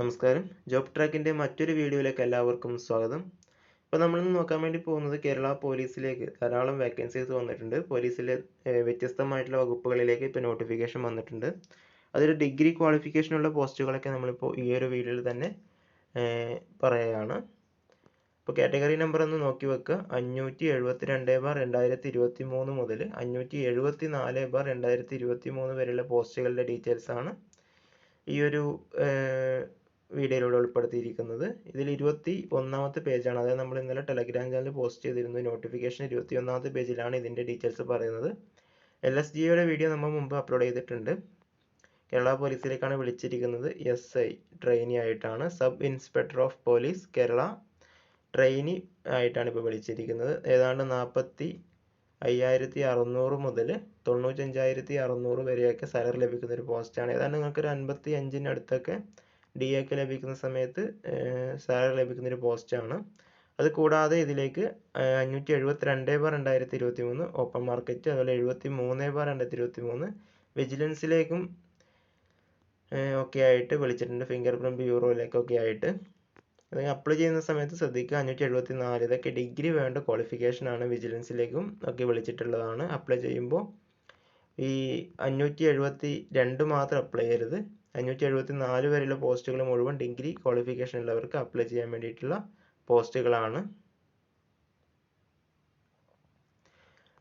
നമസ്കാരം. ജോബ് ട്രാക്കിന്റെ മറ്റൊരു വീഡിയോയിലേക്ക് എല്ലാവർക്കും സ്വാഗതം. ഇപ്പോൾ നമ്മളിന്ന് നോക്കാൻ വേണ്ടി പോകുന്നത് കേരള പോലീസിലേക്ക് ധാരാളം വേക്കൻസീസ് വന്നിട്ടുണ്ട്. പോലീസിലെ വ്യത്യസ്തമായിട്ടുള്ള വകുപ്പുകളിലേക്ക് ഇപ്പോൾ നോട്ടിഫിക്കേഷൻ വന്നിട്ടുണ്ട്. അതൊരു ഡിഗ്രി ക്വാളിഫിക്കേഷനുള്ള പോസ്റ്റുകളൊക്കെ നമ്മളിപ്പോൾ ഈ ഒരു വീഡിയോയിൽ തന്നെ പറയുകയാണ്. ഇപ്പോൾ കാറ്റഗറി നമ്പർ ഒന്ന് നോക്കി വെക്കുക. അഞ്ഞൂറ്റി എഴുപത്തി രണ്ട് ബാർ രണ്ടായിരത്തി ഇരുപത്തി മൂന്ന് മുതൽ അഞ്ഞൂറ്റി എഴുപത്തി നാല് ബാർ രണ്ടായിരത്തി ഇരുപത്തി മൂന്ന് വരെയുള്ള പോസ്റ്റുകളുടെ ഡീറ്റെയിൽസ് ആണ്. ഈ ഒരു വീഡിയോയിലൂടെ ഉൾപ്പെടുത്തിയിരിക്കുന്നത്. ഇതിൽ ഇരുപത്തി ഒന്നാമത്തെ പേജാണ്. അതായത് നമ്മൾ ഇന്നലെ ടെലഗ്രാം ചാനൽ പോസ്റ്റ് ചെയ്തിരുന്നു. നോട്ടിഫിക്കേഷൻ ഇരുപത്തി ഒന്നാമത്തെ പേജിലാണ് ഇതിന്റെ ഡീറ്റെയിൽസ് പറയുന്നത്. എൽ എസ് ജിയുടെ വീഡിയോ നമ്മൾ മുമ്പ് അപ്ലോഡ് ചെയ്തിട്ടുണ്ട്. കേരള പോലീസിലേക്കാണ് വിളിച്ചിരിക്കുന്നത്. എസ് ഐ ട്രെയിനി ആയിട്ടാണ്. Sub inspector of police Kerala trainee ആയിട്ടാണ് ഇപ്പോൾ വിളിച്ചിരിക്കുന്നത്. ഏതാണ്ട് നാൽപ്പത്തി അയ്യായിരത്തി അറുന്നൂറ് മുതൽ തൊണ്ണൂറ്റഞ്ചായിരത്തി അറുന്നൂറ് വരെയൊക്കെ സാലറി ലഭിക്കുന്ന ഒരു പോസ്റ്റാണ് ഏതാണ്ട് നിങ്ങൾക്ക് ഒരു അൻപത്തി അഞ്ചിനടുത്തൊക്കെ ഡി എക്ക് ലഭിക്കുന്ന സമയത്ത് സാലറി ലഭിക്കുന്ന ഒരു പോസ്റ്റാണ് അത് കൂടാതെ ഇതിലേക്ക് അഞ്ഞൂറ്റി എഴുപത്തി രണ്ട് ബാർ രണ്ടായിരത്തി ഇരുപത്തി മൂന്ന് ഓപ്പൺ മാർക്കറ്റ് അതുപോലെ എഴുപത്തി മൂന്ന് ബാർ രണ്ടായിരത്തി ഇരുപത്തി മൂന്ന് വിജിലൻസിലേക്കും ഒക്കെ ആയിട്ട് വിളിച്ചിട്ടുണ്ട്. ഫിംഗർ പ്രിന്റ് ബ്യൂറോയിലേക്കൊക്കെ ആയിട്ട്. അത് അപ്ലൈ ചെയ്യുന്ന സമയത്ത് ശ്രദ്ധിക്കുക അഞ്ഞൂറ്റി എഴുപത്തി നാല് ഇതൊക്കെ ഡിഗ്രി വേണ്ട ക്വാളിഫിക്കേഷൻ ആണ് വിജിലൻസിലേക്കും ഒക്കെ വിളിച്ചിട്ടുള്ളതാണ്. അപ്ലൈ ചെയ്യുമ്പോൾ ഈ അഞ്ഞൂറ്റി എഴുപത്തി രണ്ട് മാത്രം അപ്ലൈ ചെയ്യരുത്. അഞ്ഞൂറ്റി എഴുപത്തി നാല് വരെയുള്ള പോസ്റ്റുകൾ മുഴുവൻ ഡിഗ്രി ക്വാളിഫിക്കേഷൻ ഉള്ളവർക്ക് അപ്ലൈ ചെയ്യാൻ വേണ്ടിയിട്ടുള്ള പോസ്റ്റുകളാണ്.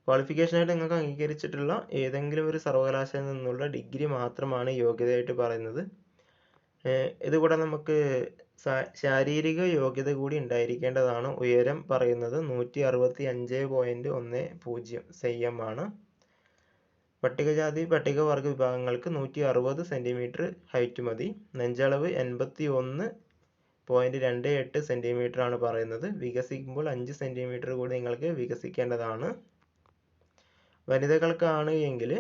ക്വാളിഫിക്കേഷനായിട്ട് നിങ്ങൾക്ക് അംഗീകരിച്ചിട്ടുള്ള ഏതെങ്കിലും ഒരു സർവകലാശാലയിൽ നിന്നുള്ള ഡിഗ്രി മാത്രമാണ് യോഗ്യതയായിട്ട് പറയുന്നത്. ഇതുകൂടെ നമുക്ക് സാ- ശാരീരിക യോഗ്യത കൂടി ഉണ്ടായിരിക്കേണ്ടതാണ് ഉയരം പറയുന്നത് നൂറ്റി അറുപത്തി അഞ്ച് പോയിന്റ് ഒന്ന് പൂജ്യം സെയ്യം ആണ്. പട്ടികജാതി പട്ടികവർഗ വിഭാഗങ്ങൾക്ക് നൂറ്റി അറുപത് സെന്റിമീറ്റർ ഹൈറ്റ് മതി. നെഞ്ചളവ് എൺപത്തി ഒന്ന് പോയിന്റ് രണ്ട് എട്ട് സെന്റിമീറ്റർ ആണ് പറയുന്നത്. വികസിക്കുമ്പോൾ അഞ്ച് സെന്റിമീറ്റർ കൂടി നിങ്ങൾക്ക് വികസിക്കേണ്ടതാണ്. വനിതകൾക്കാണ് എങ്കിൽ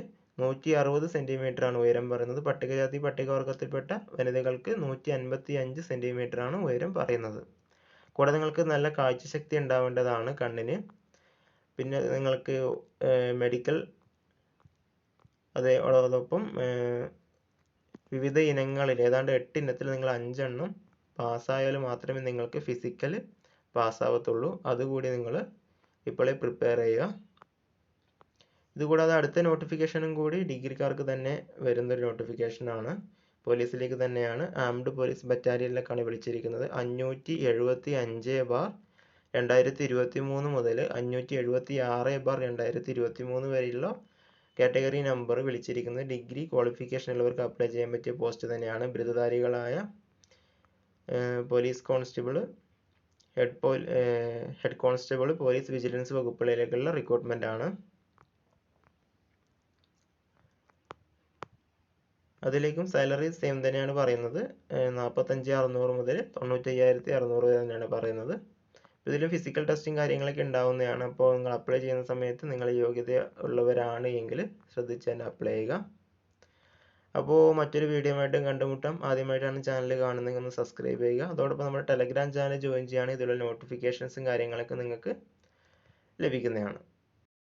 നൂറ്റി അറുപത് സെന്റിമീറ്റർ ആണ് ഉയരം പറയുന്നത്. പട്ടികജാതി പട്ടികവർഗത്തിൽപ്പെട്ട വനിതകൾക്ക് നൂറ്റി അൻപത്തി അഞ്ച് സെന്റിമീറ്റർ ആണ് ഉയരം പറയുന്നത്. കൂടെ നിങ്ങൾക്ക് നല്ല കാഴ്ചശക്തി ഉണ്ടാവേണ്ടതാണ് കണ്ണിന്. പിന്നെ നിങ്ങൾക്ക് മെഡിക്കൽ അതെ അതോടൊപ്പം വിവിധ ഇനങ്ങളിൽ ഏതാണ്ട് എട്ട് ഇനത്തിൽ നിങ്ങൾ അഞ്ചെണ്ണം പാസ്സായാൽ മാത്രമേ നിങ്ങൾക്ക് ഫിസിക്കൽ പാസ്സാവത്തുള്ളൂ. അതുകൂടി നിങ്ങൾ ഇപ്പോഴേ പ്രിപ്പയർ ചെയ്യുക. ഇതുകൂടാതെ അടുത്ത നോട്ടിഫിക്കേഷനും കൂടി ഡിഗ്രിക്കാർക്ക് തന്നെ വരുന്നൊരു നോട്ടിഫിക്കേഷനാണ് പോലീസിലേക്ക് തന്നെയാണ്. ആംഡ് പോലീസ് ബറ്റാലിയനിലേക്കാണ് വിളിച്ചിരിക്കുന്നത്. അഞ്ഞൂറ്റി എഴുപത്തി അഞ്ച് ബാർ രണ്ടായിരത്തി ഇരുപത്തി മൂന്ന് മുതൽ അഞ്ഞൂറ്റി എഴുപത്തി ആറ് ബാർ രണ്ടായിരത്തി ഇരുപത്തി മൂന്ന് വരെയുള്ള കാറ്റഗറി നമ്പർ വിളിച്ചിരിക്കുന്നത് ഡിഗ്രി ക്വാളിഫിക്കേഷൻ ഉള്ളവർക്ക് അപ്ലൈ ചെയ്യാൻ പറ്റിയ പോസ്റ്റ് തന്നെയാണ്. ബിരുദധാരികളായ പോലീസ് കോൺസ്റ്റബിൾ ഹെഡ് പോ ഏഹ്, ഹെഡ് കോൺസ്റ്റബിൾ പോലീസ് വിജിലൻസ് വകുപ്പുകളിലേക്കുള്ള റിക്രൂട്ട്മെന്റ് ആണ്. അതിലേക്കും സാലറി സെയിം തന്നെയാണ് പറയുന്നത്. നാൽപ്പത്തഞ്ച് അറുന്നൂറ് മുതൽ തൊണ്ണൂറ്റയ്യായിരത്തി അറുന്നൂറ് വരെ തന്നെയാണ് പറയുന്നത്. ഇതിൽ ഫിസിക്കൽ ടെസ്റ്റും കാര്യങ്ങളൊക്കെ ഉണ്ടാവുന്നതാണ്. അപ്പോൾ നിങ്ങൾ അപ്ലൈ ചെയ്യുന്ന സമയത്ത് നിങ്ങൾ യോഗ്യത ഉള്ളവരാണ് എങ്കിൽ ശ്രദ്ധിച്ച് തന്നെ അപ്ലൈ ചെയ്യുക. അപ്പോൾ മറ്റൊരു വീഡിയോ ആയിട്ട് കണ്ടുമുട്ടാം. ആദ്യമായിട്ടാണ് ചാനൽ കാണുന്നതെങ്കിൽ ഒന്ന് സബ്സ്ക്രൈബ് ചെയ്യുക. അതോടൊപ്പം നമ്മുടെ ടെലഗ്രാം ചാനൽ ജോയിൻ ചെയ്യുകയാണെങ്കിൽ ഇതിലുള്ള നോട്ടിഫിക്കേഷൻസും കാര്യങ്ങളൊക്കെ നിങ്ങൾക്ക് ലഭിക്കുന്നതാണ്.